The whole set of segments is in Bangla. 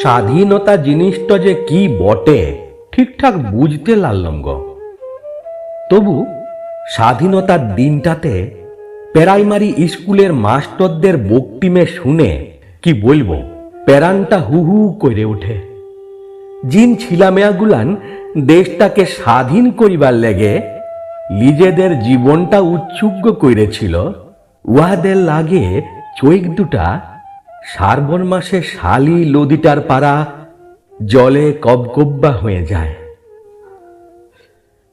স্বাধীনতা জিনিসটা যে কি বটে, ঠিকঠাক বুঝতে লাললাম গো। তবু স্বাধীনতার দিনটাতে প্রাইমারি স্কুলের মাস্টরদের বক্তিমে শুনে কি বলব প্যারানটা হু হু করে ওঠে। জিন ছিলামেয়াগুলান দেশটাকে স্বাধীন করিবার লেগে নিজেদের জীবনটা উৎসুগ্গ করেছিল। উহাদের লাগে চৈক দুটা শ্রাবণ মাসে শালি লদিটার পাড়া জলে কবকব্বা হয়ে যায়।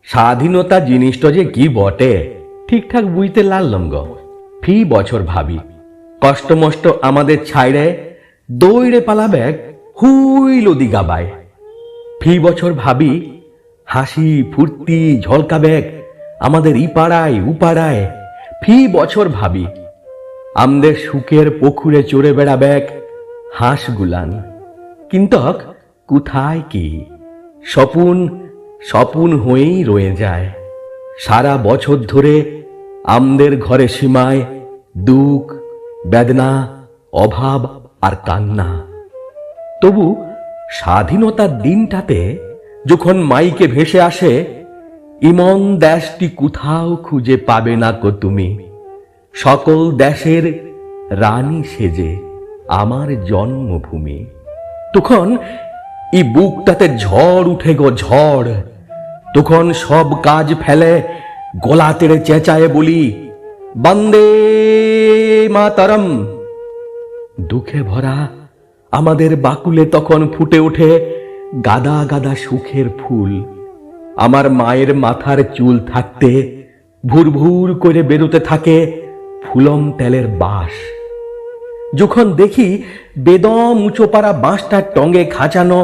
স্বাধীনতা জিনিসটা যে কি বটে, ঠিকঠাক বুঝতে লাললাম গো। ফি বছর ভাবি কষ্ট মষ্ট আমাদের ছাইড়ে দৌড়ে পালাবে হুই লদি গাবায়। ফি বছর ভাবি, হাসি ফুর্তি ঝলকাবেক আমাদের ই পাড়ায় উ পাড়ায়। ফি বছর ভাবি আমদের সুখের পুকুরে চড়ে বেড়াবেক হাঁস গুলান। কিন্তক, কোথায় কি? স্বপুন স্বপুন হয়েই রয়ে যায়। সারা বছর ধরে আমদের ঘরে সীমায় দুঃখ, বেদনা, অভাব আর কান্না। তবু স্বাধীনতার দিনটাতে যখন মাইকে ভেসে আসে, ইমন দেশটি কোথাও খুঁজে পাবে না কো তুমি। সকল দেশের রানী সেজে আমার জন্মভূমি। তখন এই বুকটাতে ঝড় উঠে গো ঝড়। তখন সব কাজ ফেলে গলা তেড়ে চেঁচায়ে বলি, বন্দে মাতারম। দুঃখে ভরা আমাদের বাকুলে তখন ফুটে ওঠে গাদা গাদা সুখের ফুল। আমার মায়ের মাথার চুল থাকতে ভুর ভুর করে বেরোতে থাকে ফুলম তেলের বাস যখন দেখি বেদম উঁচোপাড়া বাঁশটার টঙ্গে খাঁচানো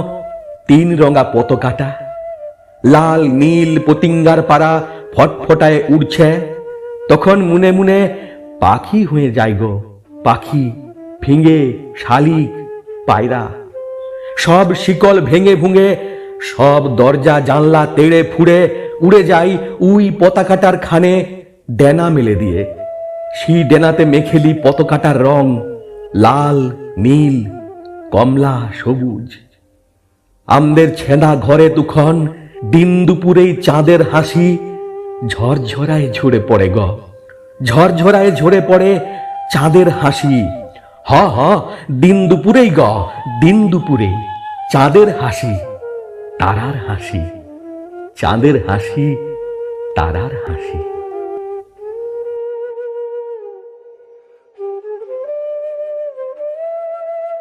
তিন রঙা পতাকাটা, লাল, নীল পতিঙ্গার পাড়া ফটফটায় উড়ছে, তখন মনে মনে পাখি হয়ে যায় গো, পাখি, ফিঙে, শালিক, পায়রা। সব শিকল ভেঙে ভুঙে, সব দরজা, জানলা, তেড়ে ফুড়ে উড়ে যাই উই পতাকাটার খানে ডেনা মেলে দিয়ে। সেই ডেনাতে মেখেলি পতাকাটার রং লাল, নীল, কমলা, সবুজ। আমদের ছেঁদা ঘরে তুখন দিন দুপুরেই চাঁদের হাসি ঝরঝরায় ঝরে পড়ে গ। ঝরঝরায় ঝরে পড়ে চাঁদের হাসি। হ হ, দিন দুপুরেই গ, দিন দুপুরে চাঁদের হাসি, তারার হাসি। চাঁদের হাসি, তারার হাসি।